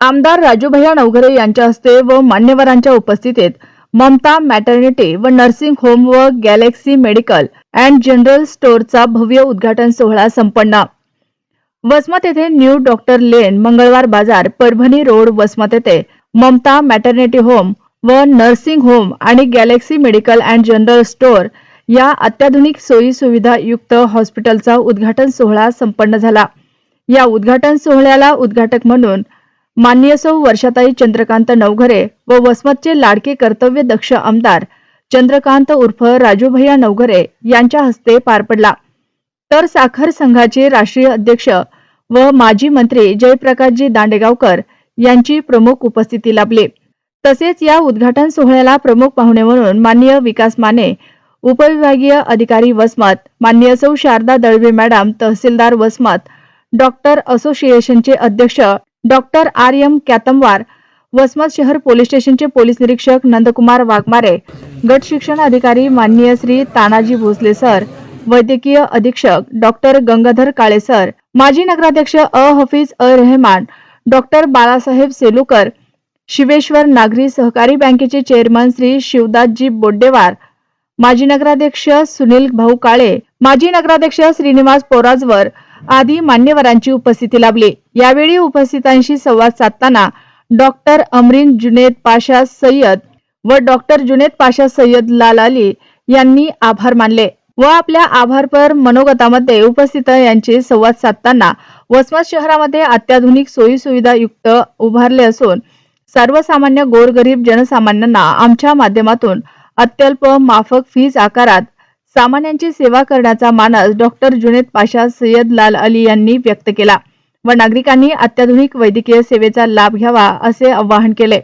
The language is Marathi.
आमदार राजूभैया नवघरे यांच्या हस्ते व मान्यवरांच्या उपस्थितीत ममता मॅटर्निटी व नर्सिंग होम व गॅलेक्सी मेडिकल अँड जनरल स्टोअरचा भव्य उद्घाटन सोहळा संपन्न. वसमत येथे न्यू डॉक्टर लेन मंगळवार बाजार परभणी रोड वसमत येथे ममता मॅटर्निटी होम व नर्सिंग होम आणि galaxy medical and general store या अत्याधुनिक सोयी सुविधा युक्त हॉस्पिटलचा उद्घाटन सोहळा संपन्न झाला. या उद्घाटन सोहळ्याला उद्घाटक म्हणून माननीय सौ वर्षाताई चंद्रकांत नवघरे व वसमतचे लाडके कर्तव्य दक्ष आमदार चंद्रकांत उर्फ राजूभैया नवघरे यांच्या हस्ते पार पडला. तर साखर संघाचे राष्ट्रीय अध्यक्ष व माजी मंत्री जयप्रकाशजी दांडेगावकर यांची प्रमुख उपस्थिती लाभली. तसेच या उद्घाटन सोहळ्याला प्रमुख पाहुणे म्हणून माननीय विकास माने उपविभागीय अधिकारी वसमत मान्य सौ शारदा दळवे मॅडम तहसीलदार वसमत डॉक्टर असोसिएशनचे अध्यक्ष doctor R M Katamwar Vasmat शहर पोलीस स्टेशनचे पोलीस निरीक्षक नंदकुमार वाघमारे गट शिक्षण अधिकारी माननीय श्री तानाजी भोसले सर वैद्यकीय अधीक्षक डॉक्टर गंगाधर काळे सर माजी नगराध्यक्ष A Hafeez A Rehman doctor Balasaheb Selukar Shiveshwar नागरी सहकारी बँकेचे चेअरमन श्री शिवदासजी बोड्डेवार माजी नगराध्यक्ष सुनील भाऊ काळे माजी नगराध्यक्ष श्रीनिवास पोराजवर आदी मान्यवरांची उपस्थिती लाभली. यावेळी उपस्थितांशी संवाद साधताना डॉक्टर अमरीन जुनेद पाशा सय्यद व डॉक्टर जुनेद पाशा सय्यद लाल अली यांनी आभार मानले व आपल्या आभारपर मनोगतामध्ये उपस्थित यांचे संवाद साधताना वसमत शहरामध्ये अत्याधुनिक सोयी सुविधा युक्त उभारले असून सर्वसामान्य गोरगरीब जनसामान्यांना आमच्या माध्यमातून अत्यल्प माफक फीज आकारात सामान्यांची सेवा करण्याचा मानस डॉक्टर जुनेद पाशा सय्यद लाल अली यांनी व्यक्त केला. व नागरिकांनी अत्याधुनिक वैद्यकीय सेवेचा लाभ घ्यावा असे आवाहन केले.